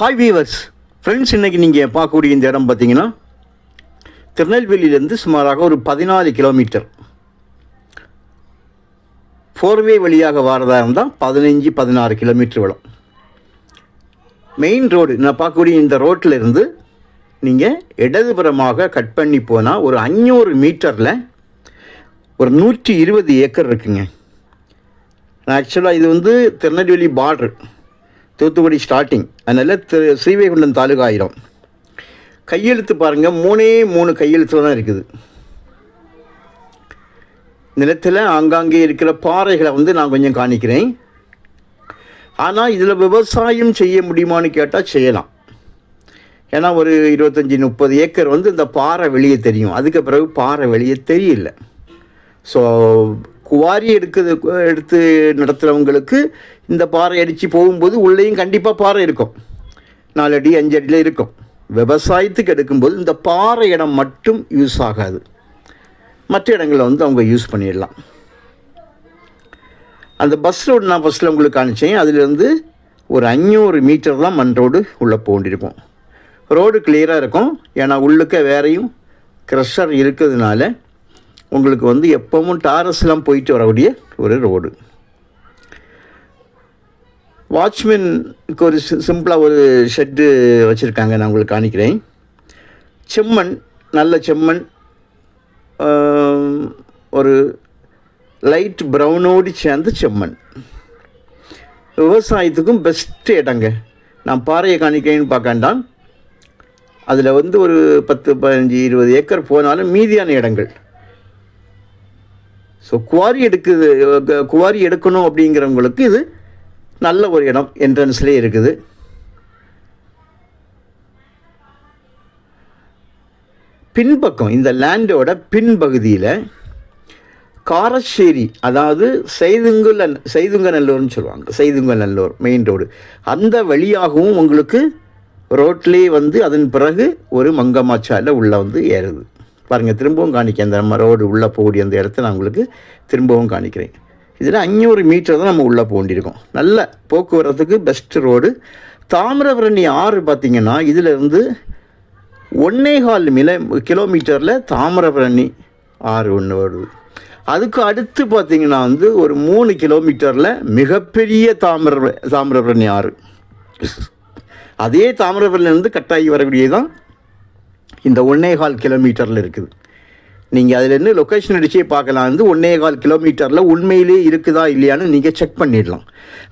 Hi viewers friends இன்றைக்கி நீங்கள் பார்க்கக்கூடிய இந்த இடம் பார்த்தீங்கன்னா திருநெல்வேலியிலேருந்து சுமாராக ஒரு பதினாலு கிலோமீட்டர். ஃபோர்வே வழியாக வரதாக இருந்தால் பதினஞ்சு பதினாறு கிலோமீட்டர் வரும். மெயின் ரோடு நான் பார்க்கக்கூடிய இந்த ரோட்டில் இருந்து நீங்கள் இடதுபுறமாக கட் பண்ணி போனால் ஒரு அஞ்சூறு மீட்டரில் ஒரு நூற்றி இருபது ஏக்கர் இருக்குங்க. ஆக்சுவலாக இது வந்து திருநெல்வேலி பார்டர் தூத்துக்குடி ஸ்டார்டிங் அதனால் திரு ஸ்ரீவைகுண்டம் தாலுகா ஆயிரும். கையெழுத்து பாருங்கள் மூணே மூணு கையெழுத்து தான் இருக்குது. நிலத்தில் ஆங்காங்கே இருக்கிற பாறைகளை வந்து நான் கொஞ்சம் காணிக்கிறேன். ஆனால் இதில் விவசாயம் செய்ய முடியுமான்னு கேட்டால் செய்யலாம். ஏன்னா ஒரு இருபத்தஞ்சி முப்பது ஏக்கர் வந்து இந்த பாறை வெளியே தெரியும். அதுக்கு பிறகு பாறை வெளியே தெரியல. ஸோ குவாரி எடுக்கிறது எடுத்து நடத்துகிறவங்களுக்கு இந்த பாறை அடித்து போகும்போது உள்ளேயும் கண்டிப்பாக பாறை இருக்கும். நாலு அடி அஞ்சு அடியில் இருக்கும். விவசாயத்துக்கு எடுக்கும்போது இந்த பாறை இடம் மட்டும் யூஸ் ஆகாது. மற்ற இடங்களில் வந்து அவங்க யூஸ் பண்ணிடலாம். அந்த பஸ் ரோடு நான் ஃபஸ்ட்டில் உங்களுக்கு காணிச்சேன் அதுலேருந்து ஒரு அஞ்சூறு மீட்டர் தான் மண் ரோடு உள்ளே போண்டிருக்கும் ரோடு கிளியராக இருக்கும். ஏன்னா உள்ளுக்க வேறையும் க்ரஷர் இருக்கிறதுனால உங்களுக்கு வந்து எப்பவும் டாரஸ்லாம் போயிட்டு வரக்கூடிய ஒரு ரோடு. வாட்ச்மேனுக்கு ஒரு சிம்பிளாக ஒரு ஷெட்டு வச்சுருக்காங்க நான் உங்களுக்கு காணிக்கிறேன். செம்மண் நல்ல செம்மண். ஒரு லைட் ப்ரௌனோடு சேர்ந்த செம்மண். விவசாயத்துக்கும் பெஸ்ட்டு இடங்க. நான் பாறையை காணிக்கிறேன்னு பார்க்காண்டாம் அதில் வந்து ஒரு பத்து பதினஞ்சு இருபது ஏக்கர் போனாலும் மீதியான இடங்கள். ஸோ குவாரி எடுக்குது குவாரி எடுக்கணும் அப்படிங்கிறவங்களுக்கு இது நல்ல ஒரு இடம் என்ட்ரன்ஸ்லேயே இருக்குது. பின்பக்கம் இந்த லேண்டோட பின்பகுதியில் காரச்சேரி அதாவது செய்துங்குல செய்துங்க நல்லூர்னு சொல்லுவாங்க செய்துங்க நல்லூர் மெயின் ரோடு அந்த வழியாகவும் உங்களுக்கு ரோட்லேயே வந்து அதன் பிறகு ஒரு மங்கமாச்சாலை உள்ளே வந்து ஏறுது. பாருங்கள் திரும்பவும் காணிக்கிறேன் அந்த நம்ம ரோடு உள்ளே போகக்கூடிய அந்த இடத்த நான் உங்களுக்கு திரும்பவும் காணிக்கிறேன். இதில் அஞ்சூறு மீட்டர் தான் நம்ம உள்ளே போக வேண்டியிருக்கோம் நல்ல போக்குவரத்துக்கு பெஸ்ட்டு ரோடு தாமிரபரணி ஆறு பார்த்திங்கன்னா இதிலிருந்து ஒன்னேகால் மில கிலோமீட்டரில் தாமிரபரணி ஆறு ஒன்று வருது. அதுக்கு அடுத்து பார்த்திங்கன்னா வந்து ஒரு மூணு கிலோமீட்டரில் மிகப்பெரிய தாமிர தாமிரபரணி ஆறு. அதே தாமிரபரணிலேருந்து கட்டாயி வரக்கூடியது தான் இந்த ஒன்னேகால் கிலோமீட்டரில் இருக்குது. நீங்கள் அதில் இருந்து லொக்கேஷன் அடிச்சே பார்க்கலாம். வந்து ஒன்னேகால் கிலோமீட்டரில் உண்மையிலே இருக்குதா இல்லையான்னு நீங்கள் செக் பண்ணிடலாம்.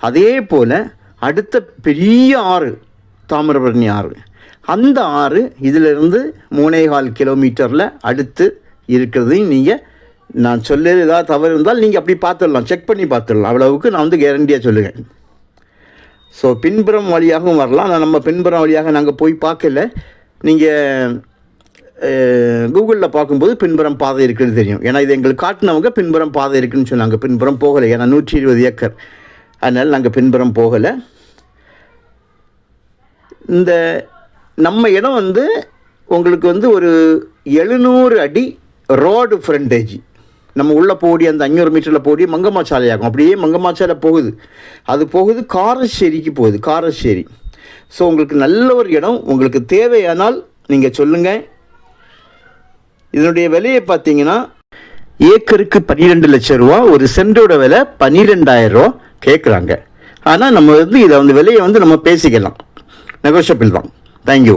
அதே போல் அடுத்த பெரிய ஆறு தாமிரபரணி ஆறு. அந்த ஆறு இதிலிருந்து மூணேகால் கிலோமீட்டரில் அடுத்து இருக்கிறதையும் நீங்கள் நான் சொல்ல ஏதாவது தவறு இருந்தால் நீங்கள் அப்படி பார்த்துடலாம். செக் பண்ணி பார்த்துடலாம். அவ்வளவுக்கு நான் வந்து கேரண்டியாக சொல்லுவேன் ஸோ பின்புறம் வழியாகவும் வரலாம். ஆனால் நம்ம பின்புறம் வழியாக நாங்கள் போய் பார்க்கல. நீங்கள் கூகுளில் பார்க்கும்போது பின்புறம் பாதை இருக்குதுன்னு தெரியும். ஏன்னா இது எங்களுக்கு காட்டினவங்க பின்புறம் பாதை இருக்குதுன்னு சொன்னாங்க. பின்புறம் போகலை. ஏன்னா நூற்றி இருபது ஏக்கர். அதனால் நாங்கள் பின்புறம் போகலை. இந்த நம்ம இடம் வந்து உங்களுக்கு வந்து ஒரு எழுநூறு அடி ரோடு ஃப்ரண்டேஜ் நம்ம உள்ளே போடி அந்த அஞ்சூறு மீட்டரில் போடி மங்கம்மாச்சாலை ஆகும். அப்படியே மங்கம்மாச்சாலை போகுது. அது போகுது காரச்சேரிக்கு போகுது. காரச்சேரி. ஸோ உங்களுக்கு நல்ல ஒரு இடம். உங்களுக்கு தேவையானால் நீங்கள் சொல்லுங்கள் இதனுடைய விலையை பார்த்தீங்கன்னா ஏக்கருக்கு பன்னிரெண்டு லட்சம் ரூபா ஒரு சென்டோட விலை பன்னிரெண்டாயிரம் ரூபா கேட்குறாங்க. ஆனால் நம்ம வந்து இதை வந்து விலையை வந்து நம்ம பேசிக்கலாம். நெகோஷியபிள் தான். தேங்க்யூ